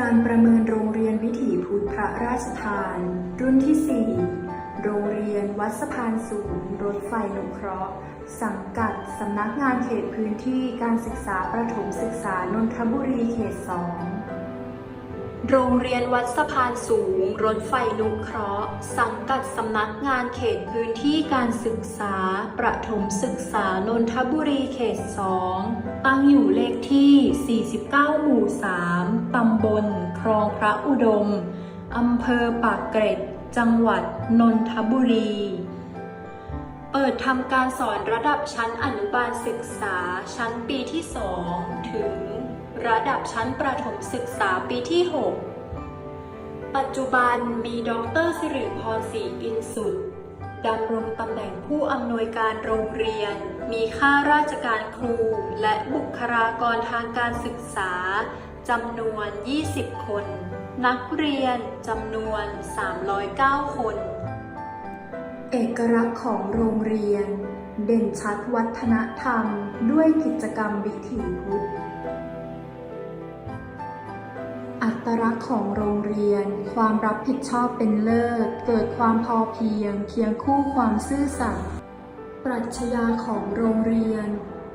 การประเมินโรงเรียนวิถีพุทธพระราชทาน รุ่นที่ 4 โรงเรียนวัดสะพานสูง รถไฟนุเคราะห์ สังกัดสำนักงานเขตพื้นที่การศึกษาประถมศึกษานนทบุรีเขต 2 โรงเรียนวัดสะพานสูง รถไฟนุเคราะห์ สังกัดสำนักงานเขตพื้นที่การศึกษา ประถมศึกษานนทบุรีเขต 2 ตั้งอยู่เลขที่ 49 หมู่ 3 ตำบล คลองพระอุดม อำเภอปากเกร็ด จังหวัด นนทบุรี เปิดทำการสอนระดับชั้นอนุบาลศึกษา ชั้นปีที่ 2 ถึงระดับชั้นประถมศึกษาปีที่ 6 ปัจจุบันมีดรสิริพรศรีอินสุดดำรงตำแหน่งผู้อำนวยการโรงเรียน มีข้าราชการครู และบุคลากรทางการศึกษาจำนวน 20 คน นักเรียนจำนวน 309 คน เอกลักษณ์ของโรงเรียน เด่นชัดวัฒนธรรมด้วยกิจกรรมวิถีพุทธ อัตลักษณ์ของโรงเรียน ความรับผิดชอบเป็นเลิศ เกิดความพอเพียง เคียงคู่ความซื่อสัตย์ ปรัชญาของโรงเรียน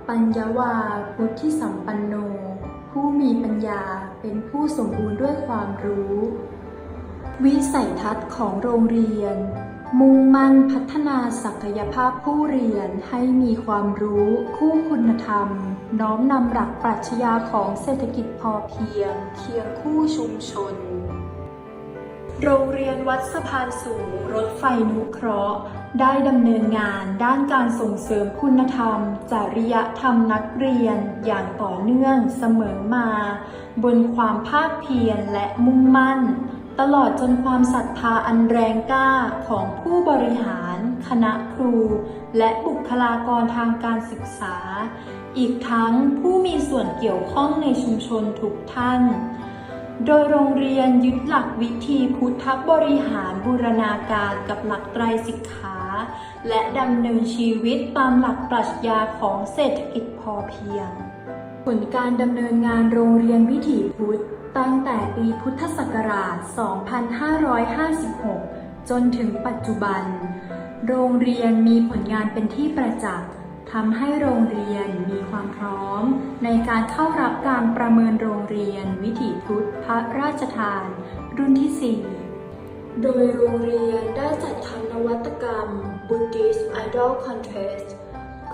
ปัญญาวาพุทธิสัมปันโน ผู้มีปัญญาเป็นผู้สมบูรณ์ด้วยความรู้ วิสัยทัศน์ของโรงเรียน มุ่งมั่นพัฒนาศักยภาพผู้เรียนให้มีความรู้คู่คุณธรรม น้อมนำหลักปรัชญาของเศรษฐกิจพอเพียง เคียงคู่ชุมชน โรงเรียนวัดสะพานสูงรถไฟนุเคราะห์ ได้ดำเนินงานด้านการส่งเสริมคุณธรรม จริยธรรมนักเรียนอย่างต่อเนื่องเสมอมา บนความภาคเพียรและมุ่งมั่น ตลอดจนความศรัทธาอันแรงกล้าของผู้บริหาร คณะครู และบุคลากรทางการศึกษา อีกทั้งผู้มีส่วนเกี่ยวข้องในชุมชนทุกท่าน โดยโรงเรียนยึดหลักวิธีพุทธบริหารบูรณาการกับหลักไตรสิกขา และดำเนินชีวิตตามหลักปรัชญาของเศรษฐกิจพอเพียง ผลการดำเนินงานโรงเรียนวิถีพุทธ ตั้งแต่ปีพุทธศักราช 2556 จนถึงปัจจุบัน โรงเรียนมีผลงานเป็นที่ประจักษ์ทำให้โรงเรียนมีความพร้อม ในการเข้ารับการประเมินโรงเรียนวิถีพุทธพระราชทาน รุ่นที่ 4 โดยโรงเรียนได้จัดทำนวัตกรรม Buddhist Idol Contest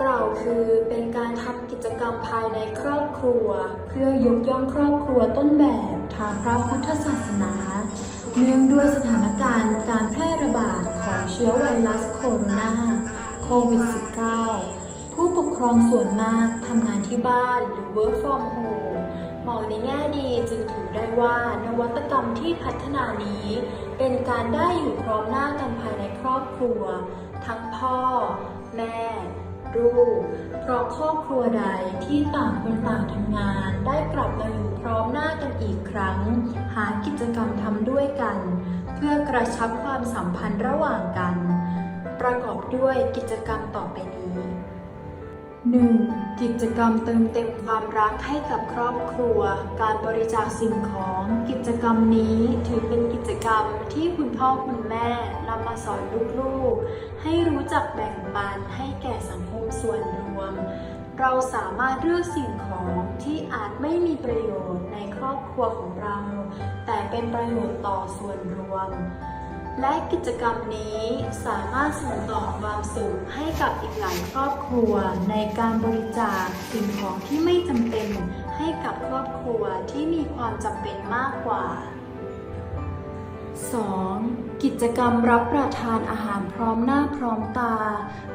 กล่าวคือเป็นการทำกิจกรรมภายในครอบครัว เพื่อยกย่องครอบครัวต้นแบบทางพระพุทธศาสนา เนื่องด้วยสถานการณ์การแพร่ระบาดของเชื้อไวรัสโคโรนาโควิด -19 ผู้ปกครองส่วนมากทำงานที่บ้านหรือ work from home มองในแง่ดีจึงถือได้ว่านวัตกรรมที่พัฒนานี้ เป็นการได้อยู่พร้อมหน้ากันภายในครอบครัว ทั้งพ่อ แม่ ลูก เพราะครอบครัวใดที่ต่างคนต่างทำงาน ได้กลับมาอยู่พร้อมหน้ากันอีกครั้ง หากิจกรรมทำด้วยกัน เพื่อกระชับความสัมพันธ์ระหว่างกัน ประกอบด้วยกิจกรรมต่อไปนี้ 1. กิจกรรมเติมเต็มความรักให้กับครอบครัว การบริจาคสิ่งของ กิจกรรมนี้ถือเป็นกิจกรรมที่คุณพ่อคุณแม่นำมาสอนลูกๆ ให้รู้จักแบ่งปันให้แก่สังคม ส่วนรวม เราสามารถเลือกสิ่งของที่อาจไม่มีประโยชน์ในครอบครัวของเรา แต่เป็นประโยชน์ต่อส่วนรวม และกิจกรรมนี้สามารถส่งต่อความสุขให้กับอีกหลายครอบครัว ในการบริจาคสิ่งของที่ไม่จำเป็นให้กับครอบครัวที่มีความจำเป็นมากกว่า 2. กิจกรรมรับประทานอาหารพร้อมหน้าพร้อมตา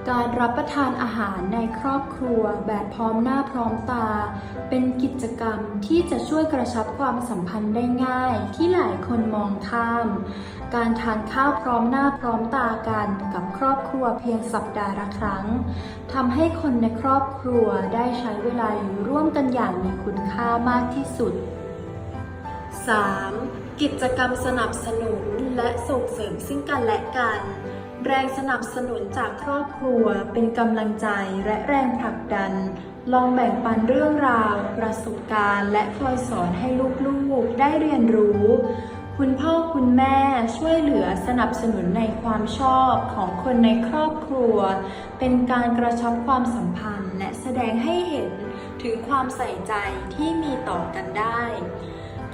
การรับประทานอาหารในครอบครัวแบบพร้อมหน้าพร้อมตา เป็นกิจกรรมที่จะช่วยกระชับความสัมพันธ์ได้ง่ายที่หลายคนมองข้าม การทานข้าวพร้อมหน้าพร้อมตากันกับครอบครัวเพียงสัปดาห์ละครั้งทำให้คนในครอบครัวได้ใช้เวลาอยู่ร่วมกันอย่างมีคุณค่ามากที่สุด 3. กิจกรรมสนับสนุนและส่งเสริมซึ่งกันและกัน แรงสนับสนุนจากครอบครัวเป็นกำลังใจและแรงผลักดัน ลองแบ่งปันเรื่องราว ประสบการณ์และคอยสอนให้ลูกๆได้เรียนรู้ คุณพ่อคุณแม่ช่วยเหลือสนับสนุนในความชอบของคนในครอบครัว เป็นการกระชับความสัมพันธ์และแสดงให้เห็นถึงความใส่ใจที่มีต่อกันได้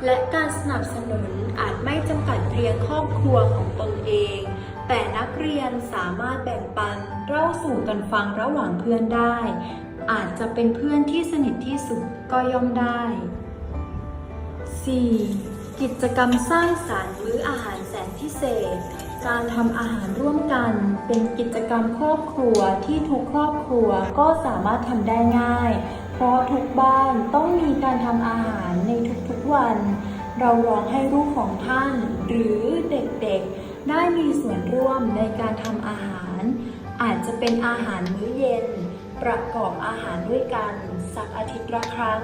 และการสนับสนุนอาจไม่จำกัดเพียงครอบครัวของตนเอง แต่นักเรียนสามารถแบ่งปันเล่าสู่กันฟังระหว่างเพื่อนได้ อาจจะเป็นเพื่อนที่สนิทที่สุดก็ย่อมได้ 4. กิจกรรมสร้างสรรค์มื้ออาหารแสนพิเศษ การทำอาหารร่วมกัน เป็นกิจกรรมครอบครัวที่ทุกครอบครัวก็สามารถทำได้ง่าย เพราะทุกบ้านต้องมีการทำอาหารในทุ วัน เราลองให้ลูกของท่าน หรือเด็กๆ ได้มีส่วนร่วมในการทำอาหาร อาจจะเป็นอาหารมื้อเย็น ประกอบอาหารด้วยกันสักอาทิตย์ละครั้ง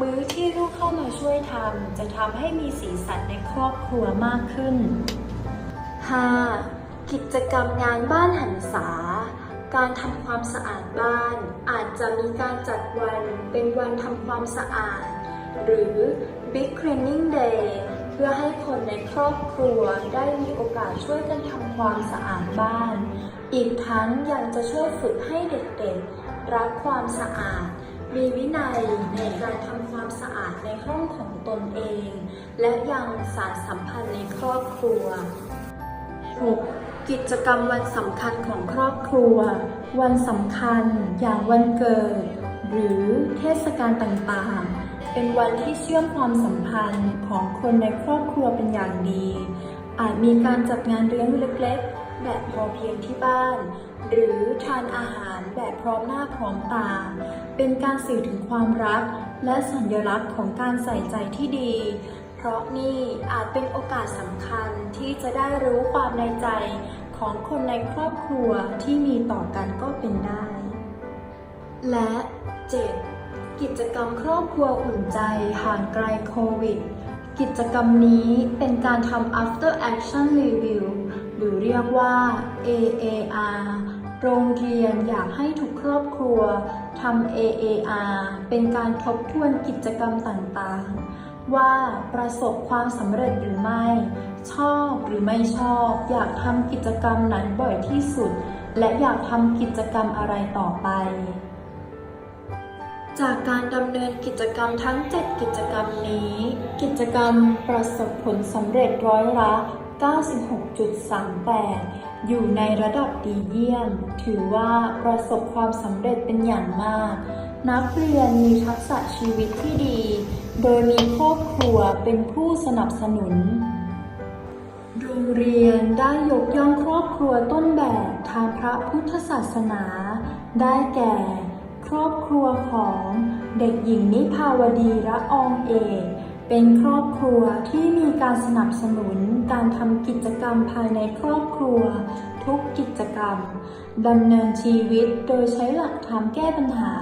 มื้อที่ลูกเข้ามาช่วยทำจะทำให้มีสีสันในครอบครัวมากขึ้น 5. กิจกรรมงานบ้านหันษาการทำความสะอาดบ้าน อาจจะมีการจัดวันเป็นวันทำความสะอาด หรือ Big Cleaning Day เพื่อให้คนในครอบครัวได้มีโอกาสช่วยกันทำความสะอาดบ้าน อีกทั้งยังจะช่วยฝึกให้เด็กๆ รักความสะอาด มีวินัยในการทำความสะอาดในห้องของตนเอง และยังสารสัมพันธ์ในครอบครัว 6. กิจกรรมวันสำคัญของครอบครัว วันสำคัญอย่างวันเกิด หรือเทศกาลต่างๆ เป็นวันที่เชื่อมความสัมพันธ์ของคนในครอบครัวเป็นอย่างดี อาจมีการจัดงานเลี้ยงเล็กๆ แบบพอเพียงที่บ้าน หรือทานอาหารแบบพร้อมหน้าพร้อมตา เป็นการสื่อถึงความรัก และสัญลักษณ์ของการใส่ใจที่ดี เพราะนี่อาจเป็นโอกาสสำคัญที่จะได้รู้ความในใจของคนในครอบครัวที่มีต่อกันก็เป็นได้ และ 7. กิจกรรมครอบครัวอุ่นใจห่างไกลโควิด กิจกรรมนี้เป็นการทำ after action review หรือเรียกว่า AAR โรงเรียนอยากให้ทุกครอบครัวทำ AAR เป็นการทบทวนกิจกรรมต่างๆ ว่าประสบความสำเร็จหรือไม่ ชอบหรือไม่ชอบ อยากทำกิจกรรมไหนบ่อยที่สุด และอยากทำกิจกรรมอะไรต่อไป จากการดำเนินกิจกรรมทั้ง 7 กิจกรรมนี้ กิจกรรมประสบผลสำเร็จร้อยละ 96.38 อยู่ในระดับดีเยี่ยม ถือว่าประสบความสำเร็จเป็นอย่างมาก นักเรียนมีทักษะชีวิตที่ดี โดยมีครอบครัวเป็นผู้สนับสนุนโรงเรียนได้ยกย่องครอบครัวต้นแบบทางพระพุทธศาสนา ได้แก่ ครอบครัวของเด็กหญิงนิพาวดีระอองเอกเป็นครอบครัวที่มีการสนับสนุนการทำกิจกรรมภายในครอบครัว ทุกกิจกรรมดำเนินชีวิตโดยใช้หลักธรรมแก้ปัญหา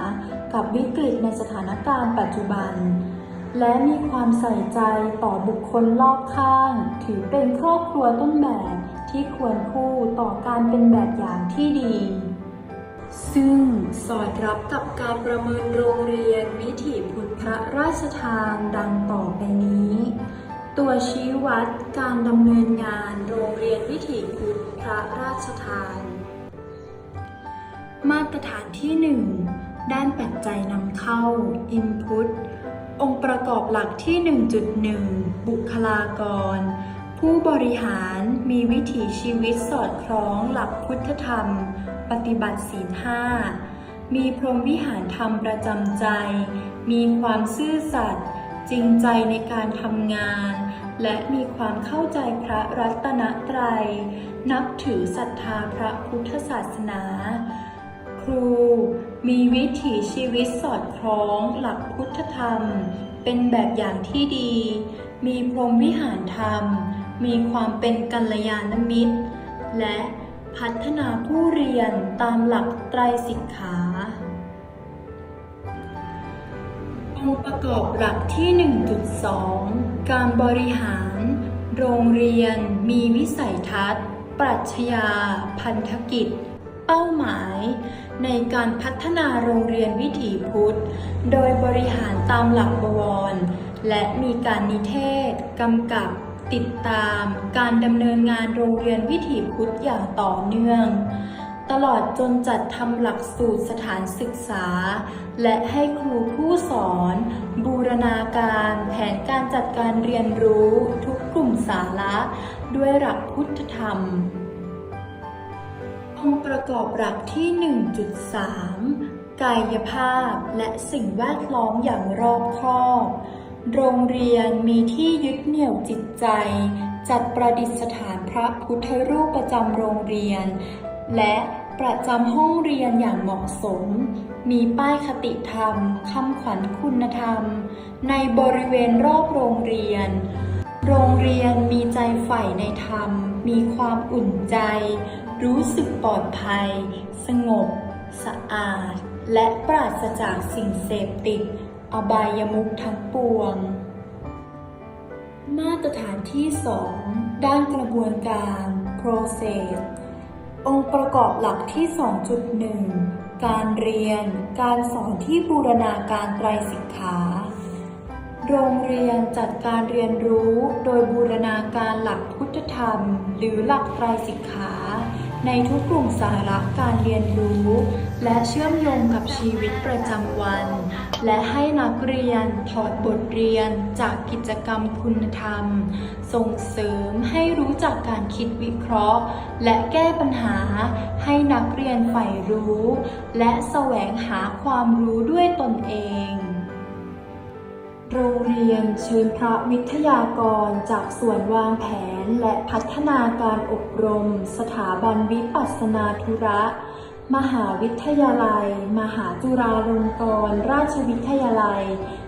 กับวิกฤตในสถานการณ์ปัจจุบัน และมีความใส่ใจต่อบุคคลรอบข้าง ถือเป็นครอบครัวต้นแบบที่ควรคู่ต่อการเป็นแบบอย่างที่ดี ซึ่งสอดรับกับการประเมินโรงเรียนวิถีพุทธพระราชทานดังต่อไปนี้ ตัวชี้วัดการดำเนินงานโรงเรียนวิถีพุทธพระราชทาน มาตรฐานที่ 1 ด้านปัจจัยนำเข้า Input องค์ประกอบหลักที่ 1.1 บุคลากร ผู้บริหารมีวิถีชีวิตสอดคล้องหลักพุทธธรรม ปฏิบัติศีลห้า มีพรหมวิหารธรรมประจำใจ มีความซื่อสัตย์จริงใจในการทำงาน และมีความเข้าใจพระรัตนตรัย นับถือศรัทธาพระพุทธศาสนา ครูมีวิถีชีวิตสอดคล้องหลักพุทธธรรม เป็นแบบอย่างที่ดี มีพรหมวิหารธรรม มีความเป็นกัลยาณมิตร และพัฒนาผู้เรียนตามหลักไตรสิกขาองค์ประกอบหลักที่ 1.2 การบริหาร โรงเรียนมีวิสัยทัศน์ ปรัชญา พันธกิจ เป้าหมาย ในการพัฒนาโรงเรียนวิถีพุทธ โดยบริหารตามหลักบวร และมีการนิเทศ กำกับ ติดตามการดำเนินงานโรงเรียนวิถีพุทธอย่างต่อเนื่อง ตลอดจนจัดทำหลักสูตรสถานศึกษา และให้ครูผู้สอน บูรณาการแผนการจัดการเรียนรู้ทุกกลุ่มสาระ ด้วยหลักพุทธธรรม องค์ประกอบหลักที่ 1.3 กายภาพและสิ่งแวดล้อมอย่างรอบคอบ โรงเรียนมีที่ยึดเหนี่ยวจิตใจ จัดประดิษฐานพระพุทธรูปประจำโรงเรียน และประจำห้องเรียนอย่างเหมาะสม มีป้ายคติธรรมคำขวัญคุณธรรม ในบริเวณรอบโรงเรียน โรงเรียนมีใจใฝ่ในธรรม มีความอุ่นใจ รู้สึกปลอดภัย สงบ สะอาด และปราศจากสิ่งเสพติด อบายมุขทั้งปวง มาตรฐานที่ 2 ด้านกระบวนการ process องค์ประกอบหลักที่ 2.1 การเรียน การสอนที่บูรณาการไตรสิกขา โรงเรียนจัดการเรียนรู้โดยบูรณาการหลักพุทธธรรม หรือหลักไตรสิกขา ในทุกกลุ่มสาระการเรียนรู้ และเชื่อมโยงกับชีวิตประจำวัน และให้นักเรียนถอดบทเรียนจากกิจกรรมคุณธรรม ส่งเสริมให้รู้จักการคิดวิเคราะห์ และแก้ปัญหาให้นักเรียนใฝ่รู้ และแสวงหาความรู้ด้วยตนเอง โรงเรียนเชิญพระวิทยากรจากส่วนวางแผนและพัฒนาการอบรม สถาบันวิปัสนาธุระ มหาวิทยาลัย มหาจุฬาลงกรณราชวิทยาลัย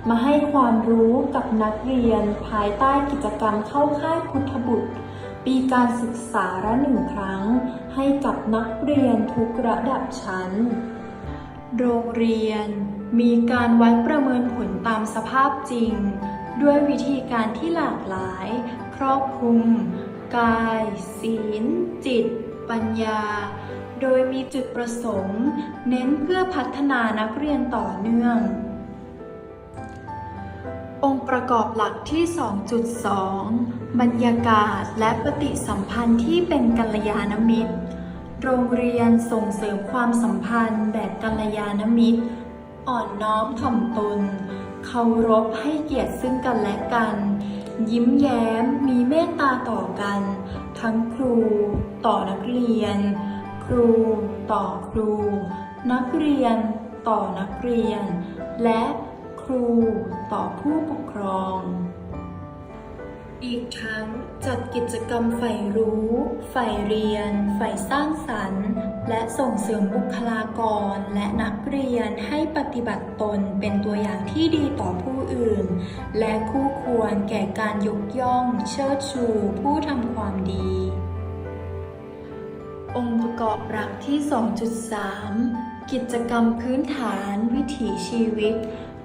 มาให้ความรู้กับนักเรียนภายใต้กิจกรรมเข้าค่ายพุทธบุตร ปีการศึกษาละหนึ่งครั้ง ให้กับนักเรียนทุกระดับชั้น โรงเรียน มีการวัดประเมินผลตามสภาพจริง ด้วยวิธีการที่หลากหลาย ครอบคลุม กาย ศีล จิต ปัญญา โดยมีจุดประสงค์ เน้นเพื่อพัฒนานักเรียนต่อเนื่อง องค์ประกอบหลักที่ 2.2 บรรยากาศและปฏิสัมพันธ์ที่เป็นกัลยาณมิตร โรงเรียนส่งเสริมความสัมพันธ์แบบกัลยาณมิตร อ่อนน้อมถ่อมตน เคารพให้เกียรติซึ่งกันและกัน ยิ้มแย้มมีเมตตาต่อกัน ทั้งครูต่อนักเรียน ครูต่อครู นักเรียนต่อนักเรียน และครูต่อผู้ปกครอง อีกทั้งจัดกิจกรรมใฝ่รู้ ใฝ่เรียน ใฝ่สร้างสรรค์ และส่งเสริมบุคลากร และนักเรียนให้ปฏิบัติตนเป็นตัวอย่างที่ดีต่อผู้อื่น และคู่ควรแก่การยกย่องเชิดชูผู้ทำความดี องค์ประกอบหลักที่ 2.3 กิจกรรมพื้นฐานวิถีชีวิต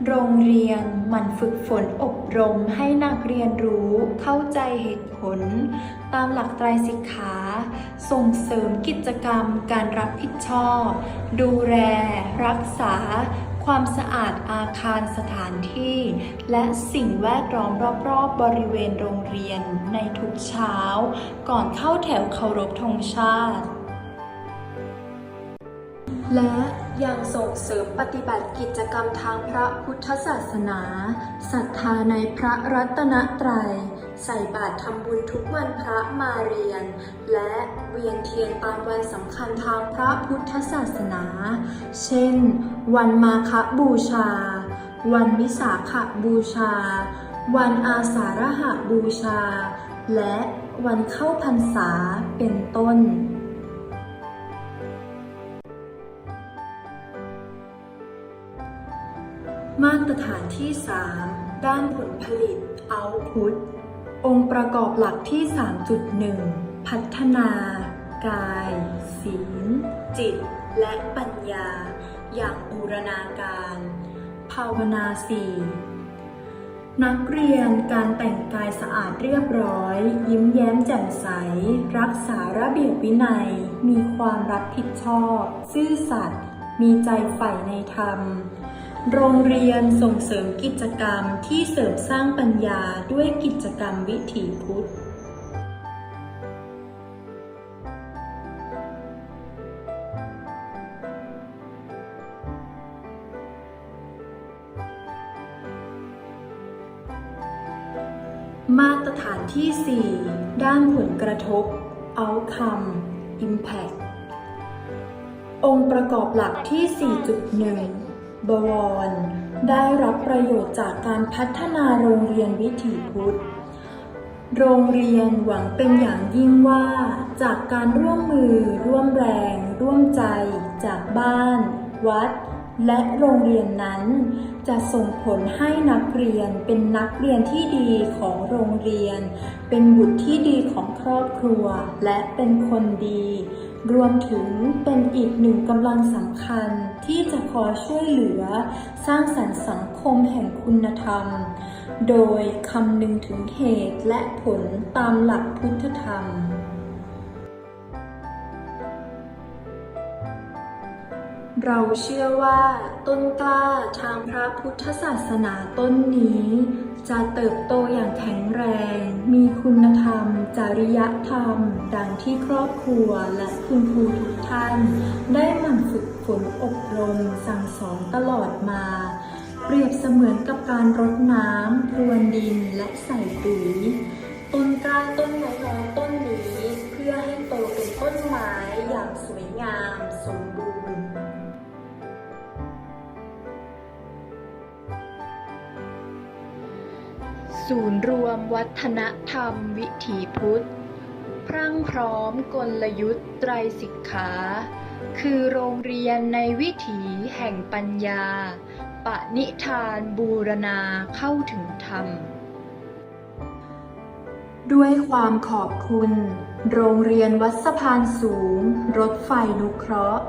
โรงเรียนหมันฝึกฝนอบรมให้นักเรียนรู้เข้าใจเหตุผล ตามหลักไตรสิกขา ส่งเสริมกิจกรรมการรับผิดชอบ ดูแล รักษา ความสะอาดอาคารสถานที่ และสิ่งแวดล้อมรอบๆ บริเวณโรงเรียนในทุกเช้า ก่อนเข้าแถวเคารพธงชาติ และ ยังส่งเสริมปฏิบัติกิจกรรมทางพระพุทธศาสนาศรัทธาในพระรัตนตรัย ใส่บาตรทำบุญทุกวันพระมาเรียน และเวียนเทียนตามวันสำคัญทางพระพุทธศาสนา เช่น วันมาฆบูชา วันวิสาขบูชา วันอาสาฬหบูชา และวันเข้าพรรษาเป็นต้น มาตรฐานที่ 3 ด้านผลผลิต Output องค์ประกอบหลักที่ 3.1 พัฒนา กาย ศีล จิต และปัญญา อย่างบูรณาการ ภาวนาสี่นักเรียนการแต่งกายสะอาดเรียบร้อย ยิ้มแย้มแจ่มใส รักษาระเบียบวินัย มีความรับผิดชอบ ซื่อสัตย์มีใจใฝ่ในธรรม โรงเรียนส่งเสริมกิจกรรมที่เสริมสร้างปัญญาด้วยกิจกรรมวิถีพุทธมาตรฐานที่ 4 ด้านผลกระทบ outcome impact องค์ประกอบหลักที่ 4.1 บวร ได้รับประโยชน์จากการพัฒนาโรงเรียนวิถีพุทธ โรงเรียนหวังเป็นอย่างยิ่งว่า จากการร่วมมือ ร่วมแรง ร่วมใจ จากบ้าน วัด และโรงเรียนนั้น จะส่งผลให้นักเรียนเป็นนักเรียนที่ดีของโรงเรียน เป็นบุตรที่ดีของครอบครัว และเป็นคนดี รวมถึงเป็นอีกหนึ่งกำลังสำคัญที่จะคอยช่วยเหลือ สร้างสรรค์สังคมแห่งคุณธรรม โดยคำนึงถึงเหตุและผลตามหลักพุทธธรรมเราเชื่อว่าต้นกล้าทางพระพุทธศาสนาต้นนี้ จะเติบโตอย่างแข็งแรง มีคุณธรรม จริยธรรม ดังที่ครอบครัวและคุณครูทุกท่าน ได้หมั่นฝึกฝนอบรมสั่งสอนตลอดมา เปรียบเสมือนกับการรดน้ำพรวนดินและใส่ปุ๋ย ต้นกล้าต้นไม้น้อยต้นนี้ เพื่อให้โตเป็นต้นไม้อย่างสวยงามสมบูรณ์ ศูนย์รวมวัฒนธรรมวิถีพุทธ พรั่งพร้อมกลยุทธ์ไตรสิกขา คือโรงเรียนในวิถีแห่งปัญญา ปณิธานบูรณาเข้าถึงธรรม ด้วยความขอบคุณ โรงเรียนวัดสะพานสูง รถไฟนุเคราะห์